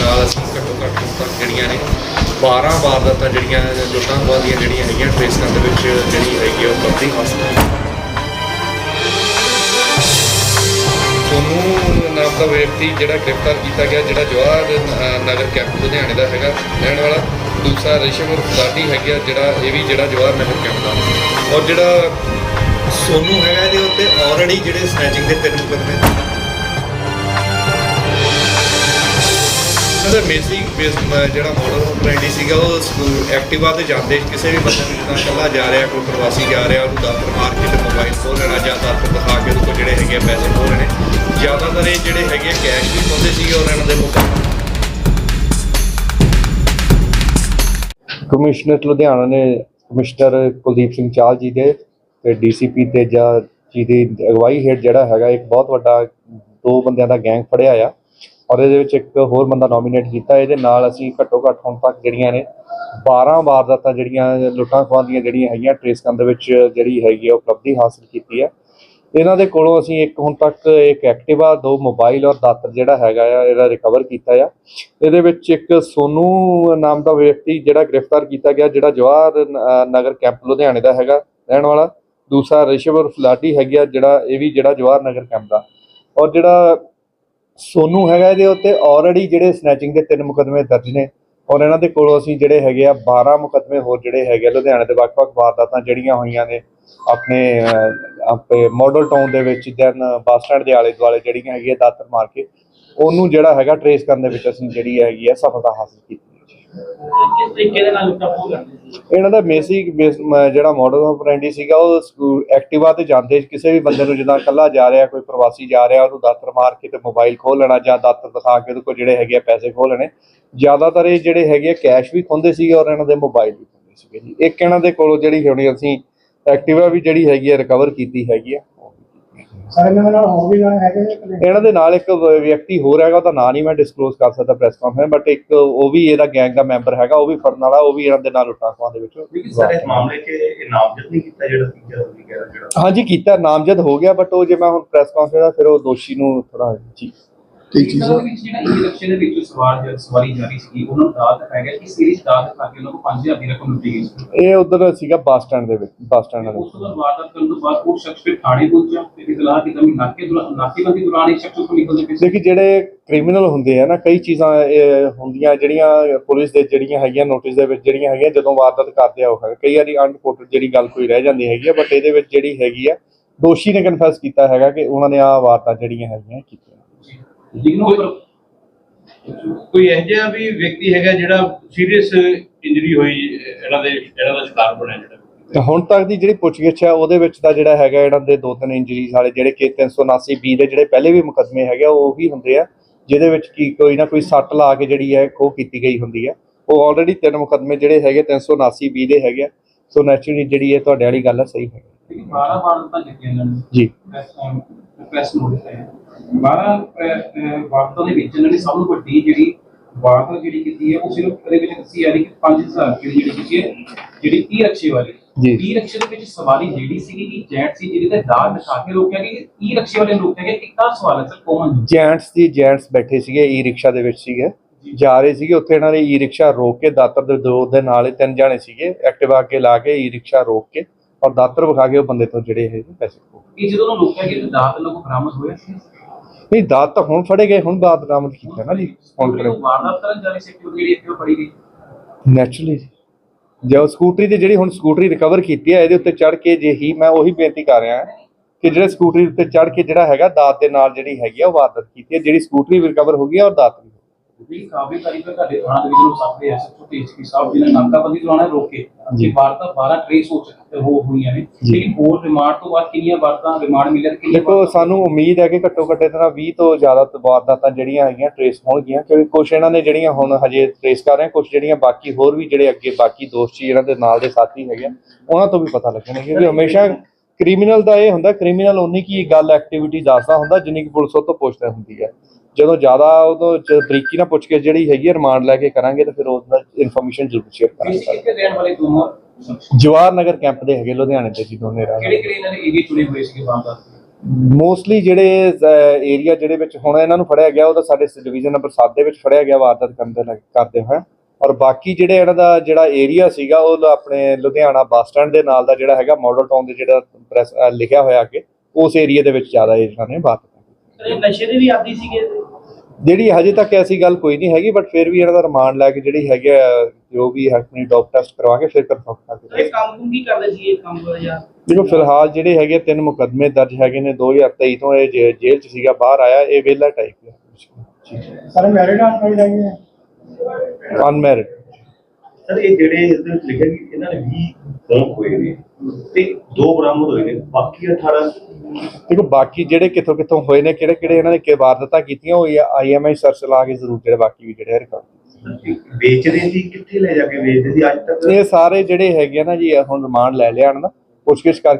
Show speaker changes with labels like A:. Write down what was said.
A: ਨਾਲ ਅਸੀਂ ਘੱਟੋ ਘੱਟ ਹੁਣ ਤੱਕ ਜਿਹੜੀਆਂ ਨੇ 12 ਵਾਰਦਾਤਾਂ ਜਿਹੜੀਆਂ ਲੁੱਟਾਂ ਖੋਹਾਂ ਦੀਆਂ ਜਿਹੜੀਆਂ ਹੈਗੀਆਂ ਟ੍ਰੇਸ ਕਰਨ ਦੇ ਵਿੱਚ ਜਿਹੜੀ ਹੈਗੀ ਆ ਉਹ ਕਬਜ਼ੇ ਹਾਸਲ ਸੋਨੂੰ ਨਾਮ ਦਾ ਵਿਅਕਤੀ ਜਿਹੜਾ ਗ੍ਰਿਫਤਾਰ ਕੀਤਾ ਗਿਆ, ਜਿਹੜਾ ਜਵਾਹਰ ਨਗਰ ਕੈਂਪ ਲੁਧਿਆਣੇ ਦਾ ਹੈਗਾ, ਰਹਿਣ ਵਾਲਾ। ਦੂਸਰਾ ਰਿਸ਼ਵ ਫੁਲਾਟੀ ਹੈਗਾ ਜਿਹੜਾ ਇਹ ਵੀ ਜਿਹੜਾ ਜਵਾਹਰ ਨਗਰ ਕੈਂਪ ਦਾ। ਔਰ ਜਿਹੜਾ ਸੋਨੂੰ ਹੈਗਾ ਇਹਦੇ ਉੱਤੇ ਆਲਰੇਡੀ ਜਿਹੜੇ ਸਨੈਚਿੰਗ ਦੇ ਤਿੰਨ ਮੁਕੱਦਮੇ। ਉਹਦਾ ਬੇਸਿਕ ਬੇਸ ਜਿਹੜਾ ਮਾਡਲ ਆਪਰੇਟੀ ਸੀਗਾ, ਉਹ ਸਕੂਲ, ਐਕਟਿਵਾ ਤੇ ਜਾਂਦੇ ਕਿਸੇ ਵੀ ਬੰਦੇ ਨੂੰ ਜਿੱਦਾਂ ਇਕੱਲਾ ਜਾ ਰਿਹਾ, ਕੋਈ ਪ੍ਰਵਾਸੀ ਜਾ ਰਿਹਾ, ਉਹਨੂੰ ਦਾਤਰ ਮਾਰ ਕੇ ਤੇ ਮੋਬਾਈਲ ਖੋਹ ਲੈਣਾ ਜਾਂ ਦਾਤਰ ਦਿਖਾ ਕੇ ਉਹਦੇ ਜਿਹੜੇ ਹੈਗੇ ਪੈਸੇ ਖੋਹ ਲੈਣੇ। ਜ਼ਿਆਦਾਤਰ ਇਹ ਜਿਹੜੇ ਹੈਗੇ ਕੈਸ਼ ਵੀ ਖੋਹਦੇ ਸੀਗੇ ਔਰ ਦੇ ਮੁਕਾਬਲੇ
B: ਕਮਿਸ਼ਨਰ ਲੁਧਿਆਣਾ ਨੇ ਕਮਿਸ਼ਨਰ ਕੁਲਦੀਪ ਸਿੰਘ ਚਾਲ ਜੀ ਦੇ ਤੇ ਡੀਸੀਪੀ ਤੇਜਾ ਜੀ ਦੀ ਅਗਵਾਈ ਹੇਠ ਜਿਹੜਾ ਹੈਗਾ, ਇੱਕ ਬਹੁਤ ਵੱਡਾ ਦੋ ਬੰਦਿਆਂ ਦਾ ਗੈਂਗ ਫੜਿਆ ਆ। ਔਰ ਇਹਦੇ ਵਿੱਚ ਇੱਕ ਹੋਰ ਬੰਦਾ ਨੋਮੀਨੇਟ ਕੀਤਾ, ਇਹਦੇ ਨਾਲ ਅਸੀਂ ਘੱਟੋ ਘੱਟ ਹੁਣ ਤੱਕ ਜਿਹੜੀਆਂ ਨੇ 12 ਵਾਰਦਾਤਾਂ ਜਿਹੜੀਆਂ, ਲੁੱਟਾਂ ਖੋਹਾਂ ਦੀਆਂ ਜਿਹੜੀਆਂ ਹੈਗੀਆਂ ਟ੍ਰੇਸ ਕਰਨ ਦੇ ਵਿੱਚ ਜਿਹੜੀ ਹੈਗੀ ਆ, ਉਪਲਬਧੀ ਹਾਸਲ ਕੀਤੀ ਹੈ ਇਹਨਾਂ ਦੇ ਕੋਲੋਂ ਅਸੀਂ ਇੱਕ ਹੁਣ ਤੱਕ ਇੱਕ ਐਕਟਿਵਾ, ਦੋ ਮੋਬਾਈਲ ਔਰ ਦਾਤਰ ਜਿਹੜਾ ਹੈਗਾ ਆ, ਇਹਦਾ ਰਿਕਵਰ ਕੀਤਾ ਆ। ਇਹਦੇ ਵਿੱਚ ਇੱਕ ਸੋਨੂ ਨਾਮ ਦਾ ਵਿਅਕਤੀ ਜਿਹੜਾ ਗ੍ਰਿਫਤਾਰ ਕੀਤਾ ਗਿਆ, ਜਿਹੜਾ ਜਵਾਹਰ ਨਗਰ ਕੈਂਪ ਲੁਧਿਆਣੇ ਦਾ ਹੈਗਾ, ਰਹਿਣ ਵਾਲਾ। ਦੂਸਰਾ ਰਿਸ਼ਵ ਫਲਾਟੀ ਹੈਗਾ ਜਿਹੜਾ ਇਹ ਵੀ ਜਿਹੜਾ ਜਵਾਹਰ ਨਗਰ ਕੈਂਪ ਦਾ। ਔਰ ਜਿਹੜਾ ਸੋਨੂ ਹੈਗਾ ਇਹਦੇ ਉੱਤੇ ਆਲਰੇਡੀ ਜਿਹੜੇ ਸਨੈਚਿੰਗ ਦੇ ਤਿੰਨ ਮੁਕਦਮੇ ਦਰਜ ਨੇ। ਔਰ ਇਹਨਾਂ ਦੇ ਕੋਲੋਂ ਅਸੀਂ ਜਿਹੜੇ ਹੈਗੇ ਆ 12 ਮੁਕਦਮੇ ਹੋਰ ਜਿਹੜੇ ਹੈਗੇ ਆ ਲੁਧਿਆਣੇ ਦੇ ਵੱਖ-ਵੱਖ ਵਾਰਦਾਤਾਂ ਜਿਹੜੀਆਂ ਹੋਈਆਂ ਨੇ ਆਪਣੇ ਅਹ, ਆਪਣੇ ਮਾਡਲ ਟਾਊਨ ਦੇ ਵਿੱਚ ਦੈਨ ਬੱਸ ਸਟੈਂਡ ਦੇ ਆਲੇ ਦੁਆਲੇ ਜਿਹੜੀਆਂ ਹੈਗੀਆਂ ਦਾਤਰ ਮਾਰ ਕੇ ਉਹਨੂੰ ਜਿਹੜਾ ਹੈਗਾ ਟਰੇਸ ਕਰਨ ਦੇ ਵਿੱਚ ਅਸੀਂ ਜਿਹੜੀ ਹੈਗੀ ਆ ਸਫਲਤਾ ਹਾਸਲ ਕੀਤੀ
C: ਕਿਸ ਤਰੀਕੇ ਦੇ ਨਾਲ ਲੁੱਟਾਂ ਖੋਹ ਕਰਦੇ ਸੀ?
B: ਇਹਨਾਂ ਦਾ ਬੇਸਿਕ ਜਿਹੜਾ ਮਾਡਲ ਆਪਰੇਂਡੀ ਸੀਗਾ, ਉਹ ਸਕੂ- ਐਕਟਿਵਾ ਤੇ ਜਾਂਦੇ ਕਿਸੇ ਵੀ ਬੰਦੇ ਨੂੰ ਜਿੱਦਾਂ ਇਕੱਲਾ ਜਾ ਰਿਹਾ, ਕੋਈ ਪ੍ਰਵਾਸੀ ਜਾ ਰਿਹਾ, ਉਹਨੂੰ ਦਾਤਰ ਮਾਰ ਕੇ ਤੇ ਮੋਬਾਈਲ ਖੋਹ ਲੈਣਾ ਜਾਂ ਦਾਤਰ ਦਿਖਾ ਕੇ ਉਹਦੇ ਕੋਲ ਜਿਹੜੇ ਹੈਗੇ ਆ ਪੈਸੇ ਖੋਹ ਲੈਣੇ। ਜ਼ਿਆਦਾਤਰ ਇਹ ਜਿਹੜੇ ਹੈਗੇ ਆ ਕੈਸ਼ ਵੀ ਖੁੰਦੇ ਸੀਗੇ ਔਰ ਇਹਨਾਂ ਦੇ ਮੋਬਾਈਲ ਵੀ ਖੁੰਦੇ ਸੀਗੇ ਜੀ। ਇੱਕ ਇਹਨਾਂ ਦੇ ਕੋਲੋਂ ਜਿਹੜੀ ਹੋਣੀ ਅਸੀਂ ਐਕਟਿਵਾ ਵੀ ਜਿਹੜੀ ਹੈਗੀ ਆ ਰਿਕਵਰ ਕੀਤੀ ਹੈਗੀ ਆ।
D: ਸਾਰੇ ਇਹਨਾਂ ਨਾਲ ਹੋਰ ਵੀ ਜਾਣੇ ਹੈਗੇ ਨੇ ਕਿ ਨਹੀਂ?
B: ਇਹਨਾਂ ਦੇ ਨਾਲ ਇੱਕ ਵਿਅਕਤੀ ਹੋਰ ਹੈਗਾ ਉਹਦਾ ਨਾਂ ਨਹੀਂ ਮੈਂ ਡਿਸਕਲੋਜ਼ ਕਰ ਸਕਦਾ ਪ੍ਰੈਸ ਕਾਨਫਰੰਸ ਬਟ ਇੱਕ ਉਹ ਵੀ ਇਹਦਾ ਗੈਂਗ ਦਾ ਮੈਂਬਰ ਹੈਗਾ ਉਹ ਵੀ ਫੜਨ ਵਾਲਾ ਉਹ ਵੀ ਇਹਨਾਂ ਦੇ ਨਾਲ ਲੁੱਟਾਂ ਖੋਹਾਂ ਦੇ ਵਿੱਚ
E: ਸਰ ਇਸ ਮਾਮਲੇ 'ਚ ਇਹ ਨਾਮਜ਼ਦ ਨਹੀਂ ਕੀਤਾ ਜਿਹੜਾ ਤੀਜਾ ਤੁਸੀਂ ਕਹਿ ਰਹੇ ਹੋ ਜਿਹੜਾ
B: ਹਾਂਜੀ ਕੀਤਾ ਨਾਮਜ਼ਦ ਹੋ ਗਿਆ ਬਟ ਉਹ ਜੇ ਮੈਂ ਹੁਣ ਪ੍ਰੈਸ ਕਾਨਫਰੰਸ ਦਾ ਫਿਰ ਉਹ ਦੋਸ਼ੀ ਨੂੰ ਥੋੜਾ ਜੀ
D: ਠੀਕ ਚੀਜ਼
C: ਜਿਹੜਾ ਇਹ ਰਿਕਸ਼ੇ ਦੇ ਵਿੱਚ ਸਵਾਰ ਜਦ ਸਵਾਰੀ ਜਾ ਰਹੀ ਸੀ ਉਹਨਾਂ ਨੂੰ ਦਾਤ ਪੈ ਗਿਆ ਕਿ ਸੀਰੀਜ਼ ਦਾਤ ਖਾ ਕੇ ਉਹਨਾਂ ਨੂੰ 5000 ਦੀ ਰਕਮ ਲੁੱਟੀ ਗਈ ਸੀ।
B: ਇਹ ਉਧਰ ਸੀਗਾ ਬੱਸ ਸਟੈਂਡ ਦੇ ਵਿੱਚ ਬੱਸ ਸਟੈਂਡ ਦੇ
C: ਉਸ ਤੋਂ
B: ਵਿੱਚ।
C: ਬਾਅਦ ਵਾਰਦਾਤ ਕਰਨ ਤੋਂ ਬਾਅਦ ਉਹ ਸ਼ਖਸ ਫਿਰ ਥਾਣੇ ਪਹੁੰਚਿਆ ਤੇ ਇਤਲਾਹ ਕੀਤਾ ਵੀ ਨਾਕੇ ਨਾਕੇਬੰਦੀ ਦੌਰਾਨ ਇਹ ਸ਼ਖਸ ਉੱਥੋਂ ਨਿਕਲਦੇ ਪਏ
B: ਦੇਖੀ ਜਿਹੜੇ ਕ੍ਰਿਮੀਨਲ ਹੁੰਦੇ ਆ ਨਾ ਕਈ ਚੀਜ਼ਾਂ ਇਹ ਹੁੰਦੀਆਂ ਜਿਹੜੀਆਂ ਪੁਲਿਸ ਦੇ ਜਿਹੜੀਆਂ ਹੈਗੀਆਂ ਨੋਟਿਸ ਦੇ ਵਿੱਚ ਜਿਹੜੀਆਂ ਹੈਗੀਆਂ ਜਦੋਂ ਵਾਰਦਾਤ ਕਰਦੇ ਆ ਉਹ ਕਈ ਵਾਰੀ ਅਨਰਿਪੋਰਟਡ ਜਿਹੜੀ ਗੱਲ ਕੋਈ ਰਹਿ ਜਾਂਦੀ ਹੈਗੀ ਆ ਬਟ ਇਹਦੇ ਵਿੱਚ ਜਿਹੜੀ ਹੈਗੀ ਆ ਦੋਸ਼ੀ ਨੇ ਕਨਫੈਸ ਕੀਤਾ ਹੈਗਾ ਕਿ ਉਹਨਾਂ ਨੇ ਆ ਵਾਰਦਾਤ ਜਿਹੜੀਆਂ ਹੈਗੀਆਂ ਕੀਤੀਆਂ।
E: ਕੋਈ ਇਹੋ ਜਿਹਾ ਵੀ ਵਿਅਕਤੀ ਹੈਗਾ ਜਿਹੜਾ ਸੀਰੀਅਸ ਇੰਜਰੀ ਹੋਈ ਇਹਨਾਂ ਦੇ ਇਹਨਾਂ ਦਾ ਸ਼ਿਕਾਰ ਬਣਿਆ ਜਿਹੜਾ?
B: ਤੇ ਹੁਣ ਤੱਕ ਦੀ ਜਿਹੜੀ ਪੁੱਛਗਿੱਛ ਹੈ ਉਹਦੇ ਵਿੱਚ ਤਾਂ ਜਿਹੜਾ ਹੈਗਾ ਇਹਨਾਂ ਦੇ ਦੋ ਤਿੰਨ ਇੰਜਰੀਜ਼ ਵਾਲੇ ਜਿਹੜੇ ਕਿ 379 ਬੀ ਦੇ ਜਿਹੜੇ ਪਹਿਲੇ ਵੀ ਮੁਕੱਦਮੇ ਹੈਗੇ ਆ, ਉਹ ਹੀ ਹੁੰਦੇ ਆ ਜਿਹਦੇ ਵਿੱਚ ਕੀ ਕੋਈ ਨਾ ਕੋਈ ਸੱਟ ਲਾ ਕੇ ਜਿਹੜੀ ਹੈ ਖੋਹ ਕੀਤੀ ਗਈ ਹੁੰਦੀ ਹੈ। ਉਹ ਆਲਰੇਡੀ ਤਿੰਨ ਮੁਕੱਦਮੇ ਜਿਹੜੇ ਹੈਗੇ 379 ਬੀ ਦੇ ਹੈਗੇ ਆ ਸੋ ਨੈਚੁਰਲੀ ਜਿਹੜੀ ਇਹ ਤੁਹਾਡੇ ਵਾਲੀ ਗੱਲ ਹੈ ਸਹੀ ਹੈ।
C: ਲੇਕਿਨ 12 ਵਾਰਦਾਤਾਂ ਕੀਤੀਆਂ ਇਹਨਾਂ ਨੇ।
B: ਜੀ।
C: ਪ੍ਰੈਸ ਨੋਟਿਸ ਹੈ 12 ਵਾਰਦਾਤਾਂ ਦੇ ਵਿੱਚ ਇਹਨਾਂ ਨੇ ਸਭ ਤੋਂ ਵੱਡੀ ਜਿਹੜੀ ਵਾਰਦਾਤ ਜਿਹੜੀ ਕੀਤੀ ਹੈ ਉਹ ਸਿਰਫ ਇਹਦੇ ਵਿੱਚ ਦੱਸੀ ਰਹੀ ਕਿ 5000 ਰੁਪਏ ਦੀ ਜਿਹੜੀ ਕੀਤੀ ਹੈ ਜਿਹੜੀ ਈ ਰਕਸ਼ੇ ਵਾਲੀ। ਈ ਰਕਸ਼ੇ ਦੇ ਵਿੱਚ ਸਵਾਰੀ ਜਿਹੜੀ ਸੀਗੀ ਕਿ ਜੈਂਟ ਸੀ ਜਿਹਦੇ ਤੇ ਦਾਗ ਦਿਖਾ ਕੇ ਰੋਕਿਆ ਕਿ ਈ ਰਕਸ਼ੇ ਵਾਲੇ ਲੋਕ ਹੈਗੇ ਇੱਕ ਤਾਂ ਸਵਾਲ ਹੈ ਸਰ ਕੌਣ
B: ਜੈਂਟਸ ਦੀ ਜੈਂਟਸ ਬੈਠੇ ਸੀਗੇ ਈ ਰਿਕਸ਼ਾ ਦੇ ਵਿੱਚ ਸੀਗੇ। ਜਾ। ਰਹੇ ਸੀਗੇ ਉੱਥੇ ਇਹਨਾਂ ਨੇ ਈ ਰਿਕਸ਼ਾ ਰੋਕ ਕੇ ਦਾਤਰ ਦੇ ਦੋ ਦੇ ਨਾਲ ਹੀ ਤਿੰਨ ਜਾਣੇ ਸੀਗੇ ਐਕਟਿਵਾ ਅੱਗੇ ਲਾ ਕੇ ਈ ਰਿਕਸ਼ਾ ਰੋਕ ਕੇ ਔਰ ਦਾਤਰ ਵਿਖਾ ਕੇ ਉਹ ਬੰਦੇ ਤੋਂ ਜਿਹੜੇ ਹੈਗੇ ਪੈਸੇ
C: ਕਿ ਜਦੋਂ ਉਹਨੂੰ ਰੋਕਿਆ ਗਿਆ ਤਾਂ ਦਾਤ ਲੋਕ ਬਰਾਮਦ ਹੋਇਆ ਸੀ।
B: ਨਹੀਂ, ਦਾਤ ਤਾਂ ਹੁਣ ਫੜੇ ਗਏ, ਹੁਣ ਦਾਤ ਬਰਾਮਦ ਕੀਤਾ ਨਾ ਜੀ, ਹੁਣ
C: ਹੁਣ ਵਾਰਦਾਤ ਕਰਨ ਜਾ ਰਹੀ ਜਿਹੜੀ ਇੱਥੇ ਫੜੀ ਗਈ
B: ਨੈਚੁਰਲੀ ਜੋ ਸਕੂਟਰੀ ਤੇ ਜਿਹੜੀ ਹੁਣ ਸਕੂਟਰੀ ਰਿਕਵਰ ਕੀਤੀ ਹੈ ਇਹਦੇ ਉੱਤੇ ਚੜ ਕੇ ਜੇ ਹੀ ਮੈਂ ਉਹੀ ਬੇਨਤੀ ਕਰ ਰਿਹਾ ਕਿ ਜਿਹੜੇ ਸਕੂਟਰੀ ਉੱਤੇ ਚੜ ਕੇ ਜਿਹੜਾ ਹੈਗਾ ਦਾਤ ਦੇ ਨਾਲ ਜਿਹੜੀ ਹੈਗੀ ਆ, ਉਹ ਵਾਰਦਾਤ ਕੀਤੀ ਹੈ ਜਿਹੜੀ ਸਕੂਟਰੀ ਵੀ ਰਿਕਵਰ ਹੋ ਗਈ ਹੈ ਔਰ ਦਾਤ ਵੀ
C: ਜਿਹੜੀ ਕਾਬਿਲ ਤਾਰੀਖ ਦਾ ਤੁਹਾਡੇ ਥਾਣਾ ਦੇ ਵਿੱਚ ਨੂੰ ਸਾਹਮਣੇ ਐਸਐਚਓ ਤੇਜਪੀ ਸਾਹਿਬ ਜੀ ਨੇ ਨਾਕਾਬੰਦੀ ਦੌਰਾਨ ਇਹ ਰੋਕੇ
B: ਜੀ।
C: ਕਿ ਵਾਰਤਾ 12 ਟ੍ਰੇਸ ਹੋ ਚੁੱਕੇ ਹੋ ਹੋਈਆਂ ਨੇ
B: ਜੀ।
C: ਲੇਕਿਨ ਹੋਰ ਰਿਮਾਂਡ ਤੋਂ ਬਾਅਦ ਕਿੰਨੀਆਂ ਵਾਰਤਾਂ ਰਿਮਾਂਡ ਮਿਲਿਆ ਤੇ ਕਿੰਨੀਆਂ
B: ਦੇਖੋ
C: ਵਾਰਤਾਂ-
B: ਸਾਨੂੰ ਉਮੀਦ ਹੈ ਕਿ ਘੱਟੋ ਘੱਟ ਤਰ੍ਹਾਂ 20 ਤੋਂ ਜ਼ਿਆਦਾ ਤ- ਵਾਰਦਾਤਾਂ ਜਿਹੜੀਆਂ ਹੈਗੀਆਂ ਟ੍ਰੇਸ ਹੋਣਗੀਆਂ ਕਿਉਂਕਿ ਕੁਝ ਇਹਨਾਂ ਨੇ ਜਿਹੜੀਆਂ ਹੁਣ ਹਜੇ ਟ੍ਰੇਸ ਕਰ ਰਹੇ ਕੁਝ ਜਿਹੜੀਆਂ ਬਾਕੀ ਹੋਰ ਵੀ ਜਿਹੜੇ ਅੱਗੇ ਬਾਕੀ ਦੋਸਤ ਸੀ ਇਹਨਾਂ ਦੇ ਨਾਲ ਦੇ ਸਾਥੀ ਹੈਗੇ ਉਹਨਾਂ ਤੋਂ ਵੀ ਪਤਾ ਲੱਗਣਗੇ ਕਿਉਂਕਿ ਹਮੇਸ਼ਾ ਕ੍ਰਿਮੀਨਲ ਦਾ ਇਹ ਹੁੰਦਾ ਕ੍ਰਿਮੀਨਲ ਉਨੀ ਕੀ ਗੱਲ ਐਕਟੀਵਿਟੀ ਦੱਸਦਾ ਹੁੰਦਾ ਜਿੰਨੀ ਕਿ ਪੁਲਿਸ ਉਹ ਤੋਂ ਪੁੱਛਦਾ ਹੁੰਦੀ ਹੈ ਜਦੋਂ ਜ਼ਿਆਦਾ ਉਦੋਂ ਬਰੀਕੀ ਨਾਲ ਪੁੱਛ ਕੇ ਜਿਹੜੀ ਹੈਗੀ ਰਿਮਾਂਡ ਲੈ ਕੇ ਕਰਾਂਗੇ ਤਾਂ ਫਿਰ ਉਹਦਾ ਇਨਫੋਰਮੇਸ਼ਨ ਜ਼ਰੂਰ ਸ਼ੇਅਰ ਕਰਾਂਗੇ। ਨਗਰ ਕੈਂਪ ਦੇ ਹੈਗੇ ਲੁਧਿਆਣੇ ਦੇ ਜੀ ਦੋਨੇ ਰਹਿਣ
C: ਕਿਹੜੇ ਕਿਹੜੇ ਇਹਨਾਂ ਦੇ ਏਰੀਆ ਚੁਣੇ ਹੋਏ ਸੀਗੇ ਦੇ?
B: ਮੋਸਟਲੀ ਜਿਹੜੇ ਏਰੀਆ ਜਿਹੜੇ ਵਿੱਚ ਹੁਣ ਇਹਨਾਂ ਨੂੰ ਫੜਿਆ ਗਿਆ ਉਹਦਾ ਸਾਡੇ ਡਿਵੀਜ਼ਨ ਨੰਬਰ 7 ਦੇ ਵਿੱਚ ਫੜਿਆ ਗਿਆ ਵਾਰਦਾਤ ਕਰਨ ਦੇ ਲੱਗ- ਕਰਦੇ ਹੋਏ। ਔਰ ਬਾਕੀ ਜਿਹੜੇ ਇਹਨਾਂ ਦਾ ਜਿਹੜਾ ਏਰੀਆ ਸੀਗਾ ਉਹ ਆਪਣੇ ਲੁਧਿਆਣਾ ਬੱਸ ਸਟੈਂਡ ਦੇ ਨਾਲ ਦਾ ਜਿਹੜਾ ਹੈਗਾ ਮਾਡਲ ਟਾਊਨ ਦੇ ਜਿਹੜਾ ਲਿਖਿਆ ਹੋਇਆ ਅੱਗੇ ਉਸ ਏਰੀਆ ਦੇ ਵਿੱਚ ਜ਼ਿਆਦਾ ਇਹਨਾਂ ਨੇ ਵਾਰਦਾਤ ਕੀਤੀ।
C: ਨਸ਼ੇ ਦੇ ਵੀ ਆਦੀ ਸੀਗੇ?
B: ਜਿਹੜੀ ਹਜੇ ਤੱਕ ਐਸੀ ਗੱਲ ਕੋਈ ਨਹੀਂ ਹੈਗੀ ਬਟ ਫਿਰ ਵੀ ਇਹਨਾਂ ਦਾ ਰਿਮਾਂਡ ਲੈ ਕੇ ਜਿਹੜੀ ਹੈਗੀ ਆ, ਜੋ ਵੀ ਹੈ ਆਪਣੀ ਡੋਪ ਟੈਸਟ ਕਰਵਾ ਕੇ ਫਿਰ ਕਨਫਰਮ ਕਰਕੇ
C: ਇਹ ਕੰਮ ਕੁਮ ਕੀ ਕਰਦੇ ਸੀ ਇਹ ਕੰਮ ਜਾਂ?
B: ਦੇਖੋ ਫਿਲਹਾਲ ਜਿਹੜੇ ਹੈਗੇ ਤਿੰਨ ਮੁਕੱਦਮੇ ਦਰਜ ਹੈਗੇ ਨੇ 2023 ਤੋਂ ਇਹ ਜੇਲ੍ਹ 'ਚ ਸੀਗਾ ਬਾਹਰ ਆਇਆ ਇਹ ਵਿਹਲਾ ਟਾਈਪ ਹੈ
D: ਸਾਰੇ ਮੈਰਿਡ ਆ ਮੈਰਿਡ ਹੈਗੇ ਆ?
B: ਅਨਮੈਰਿਡ
F: ਸਰ ਇਹ ਜਿਹੜੇ ਇਸ ਦੇ ਵਿੱਚ ਲਿਖਿਆ ਕਿ ਇਹਨਾਂ ਨੇ 20 ਫੋਨ ਹੋਏ ਨੇ ਤੇ ਦੋ ਬਰਾਮਦ ਹੋਏ ਨੇ ਬਾਕੀ 18
B: ਦੇਖੋ ਬਾਕੀ ਜਿਹੜੇ ਕਿੱਥੋਂ ਕਿੱਥੋਂ ਹੋਏ ਨੇ ਕਿਹੜੇ ਕਿਹੜੇ ਇਹਨਾਂ ਨੇ ਕਿ ਵਾਰਦਾਤਾਂ ਕੀਤੀਆਂ ਹੋਈ ਆ ਆਈਐਮਆਈ ਸਰਚ ਲਾ ਕੇ ਜ਼ਰੂਰ ਜਿਹੜੇ ਬਾਕੀ ਵੀ ਜਿਹੜੇ ਰਿਕਾਰਡ
F: ਵੇਚਦੇ ਸੀ ਕਿੱਥੇ ਲੈ ਜਾ ਕੇ ਵੇਚਦੇ ਸੀ? ਅੱਜ ਤੱਕ
B: ਇਹ ਸਾਰੇ ਜਿਹੜੇ ਹੈਗੇ ਨਾ ਜੀ ਹੁਣ ਰਿਮਾਂਡ ਲੈ ਲਿਆ ਇਹਨਾਂ ਦਾ ਪੁੱਛਗਿੱਛ ਕਰਕੇ